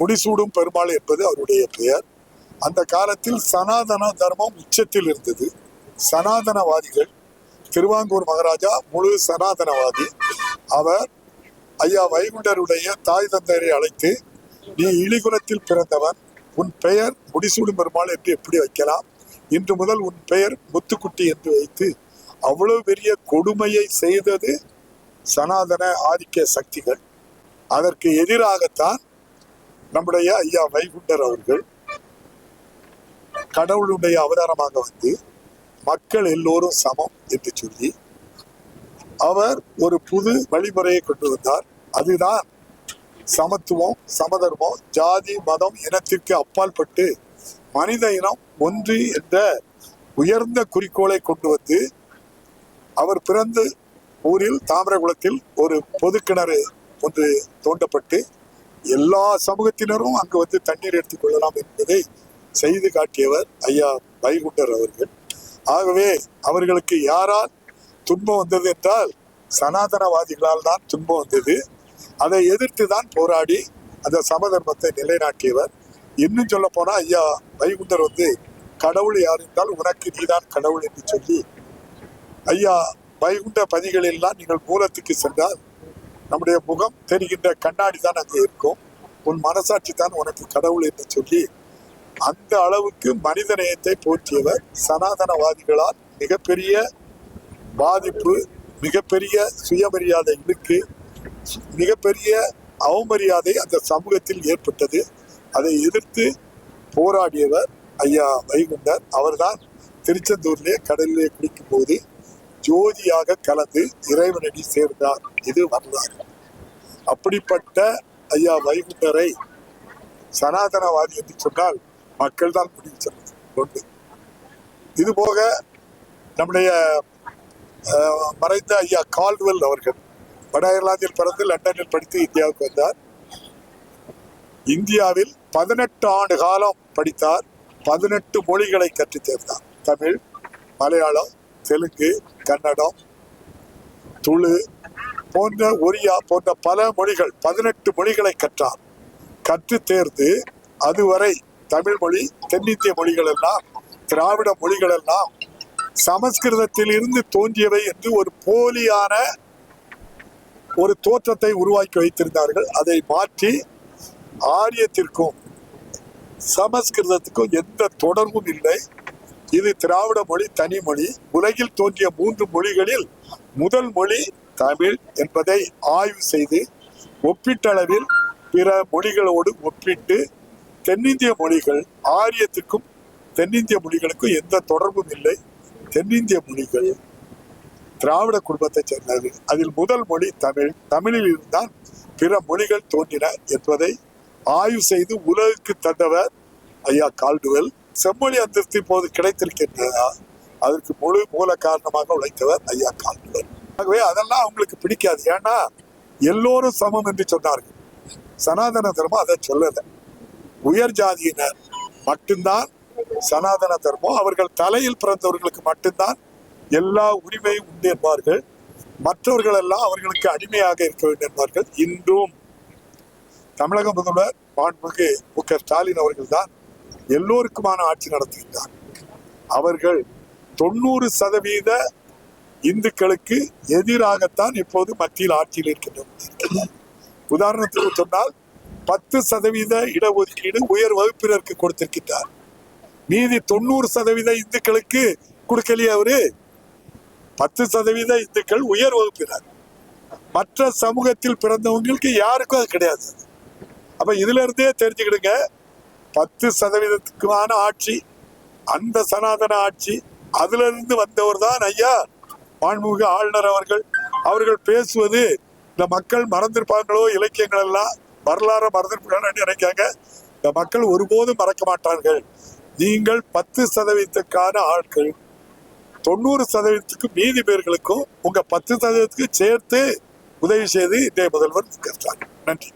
முடிசூடும் பெருமாள் என்பது அவருடைய பெயர். அந்த காலத்தில் சனாதன தர்மம் உச்சத்தில் இருந்தது. சனாதனவாதிகள் திருவாங்கூர் மகாராஜா முழு சனாதனவாதி. அவர் ஐயா வைகுண்டருடைய தாய் தந்தையரை அழைத்து நீ இழிகுலத்தில் பிறந்தவன் உன் பெயர் முடிசூடும் பெருமாள் என்று எப்படி வைக்கலாம்? இன்று முதல் உன் பெயர் முத்துக்குட்டி என்று வைத்து அவ்வளவு பெரிய கொடுமையை செய்தது சனாதன ஆதிக்க சக்திகள். அதற்கு எதிராகத்தான் நம்முடைய ஐயா வைகுண்டர் அவர்கள் கடவுளுடைய அவதாரமாக வந்து மக்கள் எல்லோரும் சமம் என்று சொல்லி அவர் ஒரு புது வழிமுறையை கொண்டு வந்தார். அதுதான் சமத்துவம் சமதர்மம் ஜாதி மதம் இனத்திற்கு அப்பாற்பட்டு மனித இனம் ஒன்று என்ற உயர்ந்த குறிக்கோளை கொண்டு வந்து அவர் பிறந்த ஊரில் தாமிரகுளத்தில் ஒரு பொது கிணறு ஒன்று தோண்டப்பட்டு எல்லா சமூகத்தினரும் அங்கு வந்து தண்ணீர் எடுத்துக் கொள்ளலாம் என்பதை செய்து காட்டியவர் ஐயா வைகுண்டர் அவர்கள். ஆகவே அவர்களுக்கு யாரால் துன்பம் வந்தது என்றால் சனாதனவாதிகளால் தான் துன்பம் வந்தது. அதை எதிர்த்து தான் போராடி அந்த சமதர்மத்தை நிலைநாட்டியவர். இன்னும் சொல்ல போனா ஐயா வைகுண்டர் வந்து கடவுள் யார் என்றால் உனக்கு நீதான் கடவுள் என்று சொல்லி ஐயா வைகுண்ட பதிகளெல்லாம் நீங்கள் மூலத்துக்கு சென்றால் நம்முடைய முகம் தெரிகின்ற கண்ணாடி தான் அங்கே இருக்கும். உன் மனசாட்சி தான் உனக்கு கடவுள் என்று சொல்லி அந்த அளவுக்கு மனித நேயத்தை போற்றியவர் சனாதனவாதிகளால் மிகப்பெரிய பாதிப்பு மிகப்பெரிய சுயமரியாதை இழுக்கு மிகப்பெரிய அவமரியாதை அந்த சமூகத்தில் ஏற்பட்டது. அதை எதிர்த்து போராடியவர் ஐயா வைகுண்டர். அவர்தான் திருச்செந்தூர்லேயே கடலிலே குளிக்கும் போது ஜோதியாக கலந்து இறைவனடி சேர்ந்தார். இது வரலாறு. அப்படிப்பட்ட ஐயா வைகுண்டரை சனாதனவாதி என்று சொன்னால் மக்கள் தான் முடிவு செல்வது. ஒன்று. இது போக நம்முடைய அஹ், மறைந்த ஐயா கால்வெல் அவர்கள் வட அயர்லாந்தில் பிறந்து லண்டனில் படித்து இந்தியாவுக்கு வந்தார். இந்தியாவில் பதினெட்டு ஆண்டு காலம் படித்தார். பதினெட்டு மொழிகளை கற்றுத் தேர்ந்தார் தமிழ் மலையாளம் தெலுங்கு கன்னடம் துளு போன்ற ஒரியா போன்ற பல மொழிகள் பதினெட்டு மொழிகளை கற்றார். கற்று தேர்ந்து அதுவரை தமிழ் மொழி தென்னிந்திய மொழிகள் எல்லாம் திராவிட மொழிகள் எல்லாம் சமஸ்கிருதத்தில் இருந்து தோன்றியவை என்று ஒரு போலியான ஒரு தோற்றத்தை உருவாக்கி வைத்திருந்தார்கள். அதை மாற்றி ஆரியத்திற்கும் சமஸ்கிருதத்துக்கும் எந்த தொடர்பும் இல்லை. இது திராவிட மொழி தனி மொழி. உலகில் தோன்றிய மூன்று மொழிகளில் முதல் மொழி தமிழ் என்பதை ஆய்வு செய்து ஒப்பீட்டளவில் பிற மொழிகளோடு ஒப்பிட்டு தென்னிந்திய மொழிகள் ஆரியத்துக்கும் தென்னிந்திய மொழிகளுக்கும் எந்த தொடர்பும் இல்லை. தென்னிந்திய மொழிகள் திராவிட குடும்பத்தைச் சேர்ந்தது. அதில் முதல் மொழி தமிழ். தமிழில் இருந்தால் பிற மொழிகள் தோன்றின என்பதை ஆய்வு செய்து உலகுக்கு தந்தவர் ஐயா கால்டுவெல். செம்மொழி அந்தஸ்து இப்போது கிடைத்திருக்கின்றதா அதற்கு முழு மூல காரணமாக உழைத்தவர் ஐயா கால்டுவெல் ஆகவே அதெல்லாம் அவங்களுக்கு பிடிக்காது. ஏன்னா எல்லோரும் சமம் என்று சொன்னார்கள். சனாதன தர்மம் அதை சொல்லல. உயர் ஜாதியினர் மட்டும்தான் சனாதன தர்மம். அவர்கள் தலையில் பிறந்தவர்களுக்கு மட்டும்தான் எல்லா உரிமையும் உண்டு என்பார்கள். மற்றவர்கள் எல்லாம் அவர்களுக்கு அடிமையாக இருக்க வேண்டும் என்பார்கள். இன்றும் தமிழக முதல்வர் மாண்புமிகு மு க ஸ்டாலின் அவர்கள் தான் எல்லோருக்குமான ஆட்சி நடத்துகின்றார் அவர்கள் தொண்ணூறு சதவீத இந்துக்களுக்கு எதிராகத்தான் இப்போது மத்தியில் ஆட்சியில் இருக்கின்றன உதாரணத்துக்கு சொன்னால் பத்து சதவீத இடஒதுக்கீடு உயர் வகுப்பினருக்கு கொடுத்திருக்கின்றார். மீதி தொண்ணூறு சதவீத இந்துக்களுக்கு கொடுக்கலையே அவரு. பத்து சதவீத இந்துக்கள் உயர் வகுப்பினர். மற்ற சமூகத்தில் பிறந்தவங்களுக்கு யாருக்கும் அது கிடையாது. அப்ப இதுல இருந்தே தெரிஞ்சுக்கிடுங்க. பத்து சதவீதத்துக்குமான ஆட்சி அந்த சனாதன ஆட்சி அதுல இருந்து வந்தவர் தான் ஐயா மாண்புமிகு ஆளுநர் அவர்கள். அவர்கள் பேசுவது இந்த மக்கள் மறந்திருப்பாங்களோ இலக்கியங்கள் எல்லாம் வரலாறு மறந்திருப்பாங்கன்னு நினைக்காங்க. இந்த மக்கள் ஒருபோதும் மறக்க மாட்டார்கள். நீங்கள் பத்து சதவீதத்துக்கான ஆட்கள் தொண்ணூறு சதவீதத்துக்கு மீதி பேர்களுக்கும் உங்க பத்து சதவீதத்துக்கு சேர்த்து உதவி செய்து இன்றைய முதல்வர் மு நன்றி.